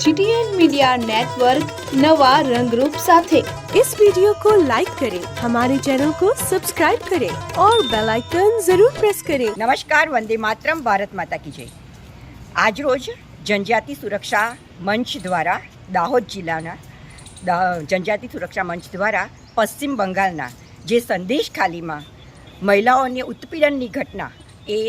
GTN media network नवा रंगरूप साथे इस वीडियो को लाइक करें हमारे चैनल को सब्सक्राइब करें और बेल आइकन जरूर प्रेस करें નમસ્કાર વંદે માતરમ ભારત માતા કી જય આજરોજ જનજાતિ સુરક્ષા મંચ દ્વારા દાહોદ જિલ્લાના દા- જનજાતિ સુરક્ષા મંચ દ્વારા પશ્ચિમ બંગાળના જે સંદેશ ખાલીમાં મહિલાઓને ઉત્પીડનની ઘટના એ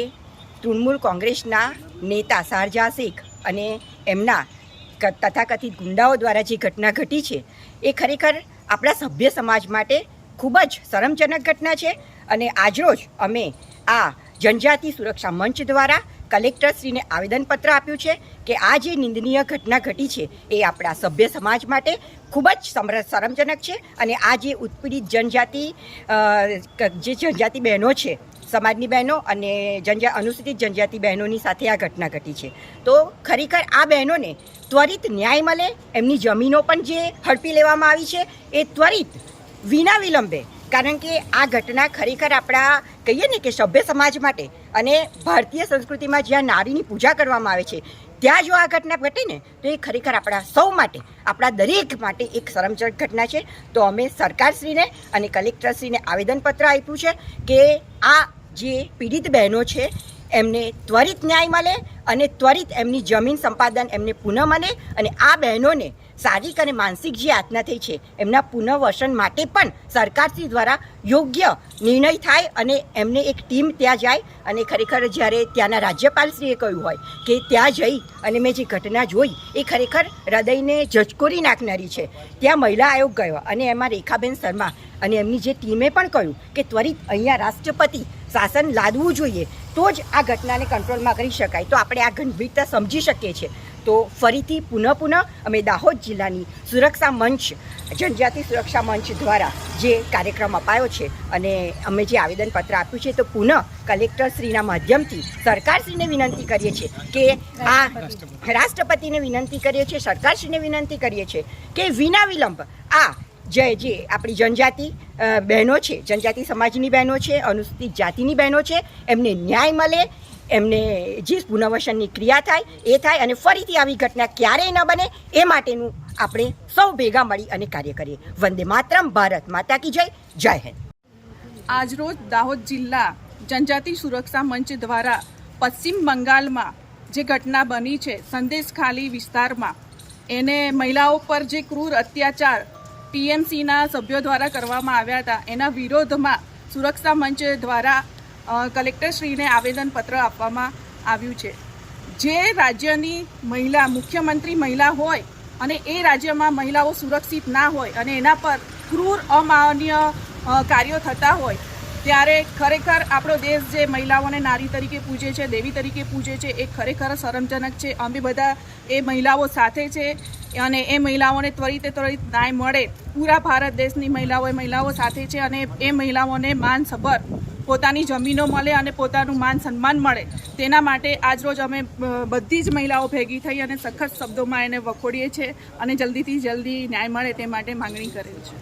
તૃણમૂલ કોંગ્રેસના નેતા શારજા શેખ અને એમના ક- તથાકથિત ગુંડાઓ દ્વારા જે ઘટના ઘટી છે, એ ખરેખર આપણા સભ્ય સમાજ માટે ખૂબ જ શરમજનક ઘટના છે અને આજરોજ અમે આ જનજાતિ સુરક્ષા મંચ દ્વારા કલેક્ટરશ્રીને આવેદનપત્ર આપ્યું છે કે આ જે નિંદનીય ઘટના ઘટી છે, એ આપણા સભ્ય સમાજ માટે ખૂબ જ શરમજનક છે અને આ જે ઉત્પીડિત જનજાતિ જે જનજાતિ બહેનો છે સમાજની બહેનો અને જનજા અનુસૂચિત જનજાતિ બહેનોની સાથે આ ઘટના ઘટી છે. તો ખરેખર આ બહેનોને ત્વરિત ન્યાય મળે, એમની જમીનો પણ જે હડપી લેવામાં આવી છે, એ ત્વરિત વિના વિલંબે, કારણ કે આ ઘટના ખરેખર આપણા કહીએ ને કે સભ્ય સમાજ માટે અને ભારતીય સંસ્કૃતિમાં જ્યાં નારીની પૂજા કરવામાં આવે છે, ત્યાં જો આ ઘટના ઘટે ને, તો એ ખરેખર આપણા સૌ માટે, આપણા દરેક માટે એક શરમજનક ઘટના છે. તો અમે સરકારશ્રીને અને કલેક્ટરશ્રીને આવેદનપત્ર આપ્યું છે કે આ જે પીડિત બહેનો છે, એમને ત્વરિત ન્યાય મળે અને ત્વરિત એમની જમીન સંપાદન એમને પુનઃ મળે અને આ બહેનોને શારીરિક અને માનસિક જે યાતના થઈ છે, એમના પુનઃવસન માટે પણ સરકારશ્રી દ્વારા યોગ્ય નિર્ણય થાય અને એમને એક ટીમ ત્યાં જાય અને ખરેખર જ્યારે ત્યાંના રાજ્યપાલશ્રીએ કહ્યું હોય કે ત્યાં જઈ અને મેં જે ઘટના જોઈ, એ ખરેખર હૃદયને ઝચકોરી નાખનારી છે. ત્યાં મહિલા આયોગ ગયો અને એમાં રેખાબેન શર્મા અને એમની જે ટીમે પણ કહ્યું કે ત્વરિત અહીંયા રાષ્ટ્રપતિ શાસન લાદવું જોઈએ, તો જ આ ઘટનાને કંટ્રોલમાં કરી શકાય. તો આપણે આ ગંભીરતા સમજી શકીએ છીએ. તો ફરીથી પુનઃ પુનઃ અમે દાહોદ જિલ્લાની સુરક્ષા મંચ, જનજાતિ સુરક્ષા મંચ દ્વારા જે કાર્યક્રમ અપાયો છે અને અમે જે આવેદનપત્ર આપ્યું છે, તો પુનઃ કલેક્ટરશ્રીના માધ્યમથી સરકારશ્રીને વિનંતી કરીએ છીએ કે આ રાષ્ટ્રપતિને વિનંતી કરીએ છીએ, સરકારશ્રીને વિનંતી કરીએ છીએ કે વિના વિલંબ આ જે જે આપણી જનજાતિ બહેનો છે, જનજાતિ સમાજની બહેનો છે, અનુસૂચિત જાતિની બહેનો છે, એમને ન્યાય મળે, એમને જે પુનર્વસનની ક્રિયા થાય, એ થાય અને ફરીથી આવી ઘટના ક્યારેય ન બને, એ માટેનું આપણે સૌ ભેગા મળી અને કાર્ય કરીએ. વંદે માતરમ, ભારત માતા કી જય જય હિન્દ. આજરોજ દાહોદ જિલ્લા જનજાતિ સુરક્ષા મંચ દ્વારા પશ્ચિમ બંગાળમાં જે ઘટના બની છે સંદેશ ખાલી વિસ્તારમાં, એને મહિલાઓ પર જે ક્રૂર અત્યાચાર ટીએમસીના સભ્યો દ્વારા કરવામાં આવ્યા હતા. એના વિરોધમાં સુરક્ષા મંચ દ્વારા કલેક્ટરશ્રીને આવેદનપત્ર આપવામાં આવ્યું છે. જે રાજ્યની મહિલા, મુખ્યમંત્રી મહિલા હોય અને એ રાજ્યમાં મહિલાઓ સુરક્ષિત ના હોય અને એના પર ક્રૂર, અમાન્ય કાર્યો થતા હોય, ત્યારે ખરેખર આપણો દેશ જે મહિલાઓને નારી તરીકે પૂજે છે, દેવી તરીકે પૂજે છે, એ ખરેખર શરમજનક છે. અમે બધા એ મહિલાઓ સાથે છે. અને એ મહિલાઓને ત્વરિતે ત્વરિત ન્યાય મળે. પૂરા ભારત દેશની મહિલાઓ મહિલાઓ સાથે છે અને એ મહિલાઓને માનસભર પોતાની જમીનો મળે અને પોતાનું માન સન્માન મળે. તેના માટે આજરોજ અમે બધી જ મહિલાઓ ભેગી થઈ અને સખત શબ્દોમાં એને વખોડીએ છીએ અને જલ્દીથી જલ્દી ન્યાય મળે તે માટે માંગણી કરેલ છે.